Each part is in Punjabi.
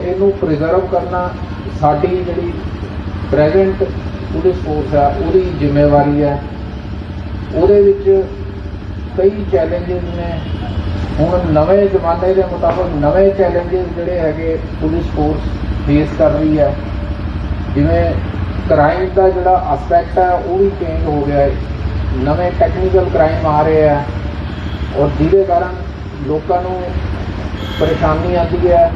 ਇਹਨੂੰ ਪ੍ਰੀਜ਼ਰਵ ਕਰਨਾ ਸਾਡੀ ਜਿਹੜੀ ਪ੍ਰੈਜ਼ੈਂਟ ਪੁਲਿਸ ਫੋਰਸ ਆ, ਉਹਦੀ ਜ਼ਿੰਮੇਵਾਰੀ ਹੈ ਉਹਦੇ ਵਿੱਚ ਕਈ ਚੈਲੰਜਸ ਨੇ। ਹੁਣ ਨਵੇਂ ਜ਼ਮਾਨੇ ਦੇ ਮੁਤਾਬਕ ਨਵੇਂ ਚੈਲੰਜਸ ਜਿਹੜੇ ਹੈਗੇ ਪੁਲਿਸ ਫੋਰਸ ਫੇਸ ਕਰ ਰਹੀ ਹੈ ਜਿਵੇਂ ਕ੍ਰਾਈਮ ਦਾ ਜਿਹੜਾ ਐਸਪੈਕਟ ਹੈ ਉਹ ਵੀ ਚੇਂਜ ਹੋ ਗਿਆ ਹੈ ਨਵੇਂ ਟੈਕਨੀਕਲ ਕ੍ਰਾਈਮ ਆ ਰਹੇ ਆ। ਔਰ ਜਿਹਦੇ ਕਾਰਨ ਲੋਕਾਂ ਨੂੰ ਪਰੇਸ਼ਾਨੀ ਆਉਂਦੀ ਹੈ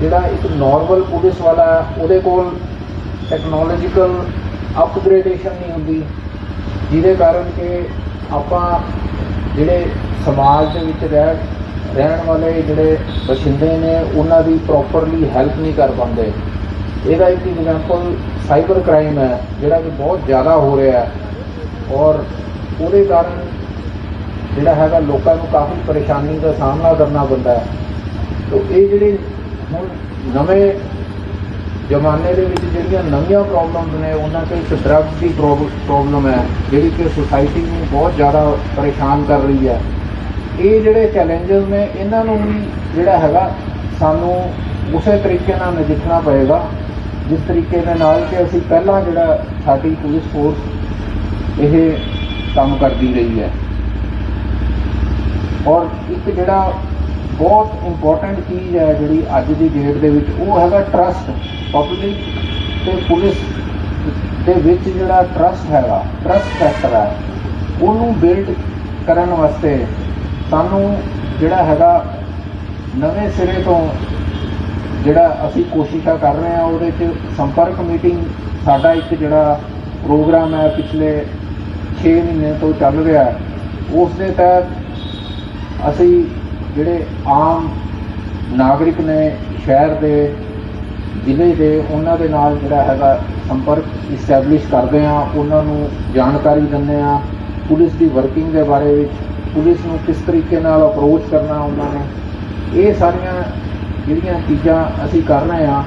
ਜਿਹੜਾ ਇੱਕ ਨਾਰਮਲ ਪੁਲਿਸ ਵਾਲਾ ਹੈ, ਉਹਦੇ ਕੋਲ ਟੈਕਨੋਲੋਜੀਕਲ ਅਪਗ੍ਰੇਡੇਸ਼ਨ ਨਹੀਂ ਹੁੰਦੀ। ਜਿਹਦੇ ਕਾਰਨ ਕਿ ਆਪਾਂ ਜਿਹੜੇ ਸਮਾਜ ਦੇ ਵਿੱਚ ਰਹਿ ਰਹਿਣ ਵਾਲੇ ਜਿਹੜੇ ਬਸ਼ਿੰਦੇ ਨੇ ਉਹਨਾਂ ਦੀ ਪ੍ਰੋਪਰਲੀ ਹੈਲਪ ਨਹੀਂ ਕਰ ਪਾਉਂਦੇ। ਇਹਦਾ ਇੱਕ ਐਗਜ਼ਾਮਪਲ ਸਾਈਬਰ ਕ੍ਰਾਈਮ ਹੈ ਜਿਹੜਾ ਕਿ ਬਹੁਤ ਜ਼ਿਆਦਾ ਹੋ ਰਿਹਾ ਹੈ। ਔਰ ਉਹਦੇ ਕਾਰਨ ਜਿਹੜਾ ਹੈਗਾ ਲੋਕਾਂ ਨੂੰ ਕਾਫੀ ਪਰੇਸ਼ਾਨੀ ਦਾ ਸਾਹਮਣਾ ਕਰਨਾ ਪੈਂਦਾ ਹੈ। ਤੋ ਇਹ ਜਿਹੜੇ ਹੁਣ ਨਵੇਂ ਜ਼ਮਾਨੇ ਦੇ ਵਿੱਚ ਜਿਹੜੀਆਂ ਨਵੀਆਂ ਪ੍ਰੋਬਲਮਸ ਨੇ, ਉਹਨਾਂ 'ਚ ਇੱਕ ਡਰੱਗ ਦੀ ਪ੍ਰੋਬਲਮ ਹੈ, ਜਿਹੜੀ ਕਿ ਸੁਸਾਇਟੀ ਨੂੰ ਬਹੁਤ ਜ਼ਿਆਦਾ ਪਰੇਸ਼ਾਨ ਕਰ ਰਹੀ ਹੈ। ਇਹ ਜਿਹੜੇ ਚੈਲੰਜਸ ਨੇ, ਇਹਨਾਂ ਨੂੰ ਵੀ ਜਿਹੜਾ ਹੈਗਾ, ਸਾਨੂੰ ਉਸੇ ਤਰੀਕੇ ਨਾਲ ਨਜਿੱਠਣਾ ਪਏਗਾ, ਜਿਸ ਤਰੀਕੇ ਦੇ ਨਾਲ ਕਿ ਅਸੀਂ ਪਹਿਲਾਂ ਜਿਹੜਾ ਸਾਡੀ ਪੁਲਿਸ ਫੋਰਸ ਇਹ ਕੰਮ ਕਰਦੀ ਰਹੀ ਹੈ। ਔਰ ਇੱਕ ਜਿਹੜਾ ਬਹੁਤ ਇੰਪੋਰਟੈਂਟ ਚੀਜ਼ ਹੈ ਜਿਹੜੀ ਅੱਜ ਦੀ ਡੇਟ ਦੇ ਵਿੱਚ। ਉਹ ਹੈਗਾ ਟਰਸਟ ਪਬਲਿਕ ਤੇ ਪੁਲਿਸ ਦੇ ਵਿੱਚ ਜਿਹੜਾ ਟਰਸਟ ਹੈਗਾ ਟਰਸਟ ਫੈਕਟਰ ਹੈ, ਉਹਨੂੰ ਬਿਲਡ ਕਰਨ ਵਾਸਤੇ ਸਾਨੂੰ ਜਿਹੜਾ ਹੈਗਾ ਨਵੇਂ ਸਿਰੇ ਤੋਂ ਜਿਹੜਾ ਅਸੀਂ ਕੋਸ਼ਿਸ਼ਾਂ ਕਰ ਰਹੇ ਹਾਂ, ਉਹਦੇ 'ਚ ਸੰਪਰਕ ਮੀਟਿੰਗ ਸਾਡਾ ਇੱਕ ਜਿਹੜਾ ਪ੍ਰੋਗਰਾਮ ਹੈ, ਪਿਛਲੇ 6 ਮਹੀਨੇ ਤੋਂ ਚੱਲ ਰਿਹਾ ਉਸ ਦੇ ਤਹਿਤ ਅਸੀਂ ਜਿਹੜੇ ਆਮ ਨਾਗਰਿਕ ਨੇ ਸ਼ਹਿਰ ਦੇ, ਜ਼ਿਲ੍ਹੇ ਦੇ, ਉਹਨਾਂ ਦੇ ਨਾਲ ਜਿਹੜਾ ਹੈਗਾ ਸੰਪਰਕ ਇਸਟੈਬਲਿਸ਼ ਕਰਦੇ ਆ ਉਹਨਾਂ ਨੂੰ ਜਾਣਕਾਰੀ ਦਿੰਦੇ ਆ ਪੁਲਿਸ ਦੀ ਵਰਕਿੰਗ ਦੇ ਬਾਰੇ ਵਿੱਚ, ਪੁਲਿਸ ਨੂੰ ਕਿਸ ਤਰੀਕੇ ਨਾਲ ਅਪਰੋਚ ਕਰਨਾ ਉਹਨਾਂ ਨੇ, ਇਹ ਸਾਰੀਆਂ ਜਿਹੜੀਆਂ ਚੀਜ਼ਾਂ ਅਸੀਂ ਕਰ ਰਹੇ ਆ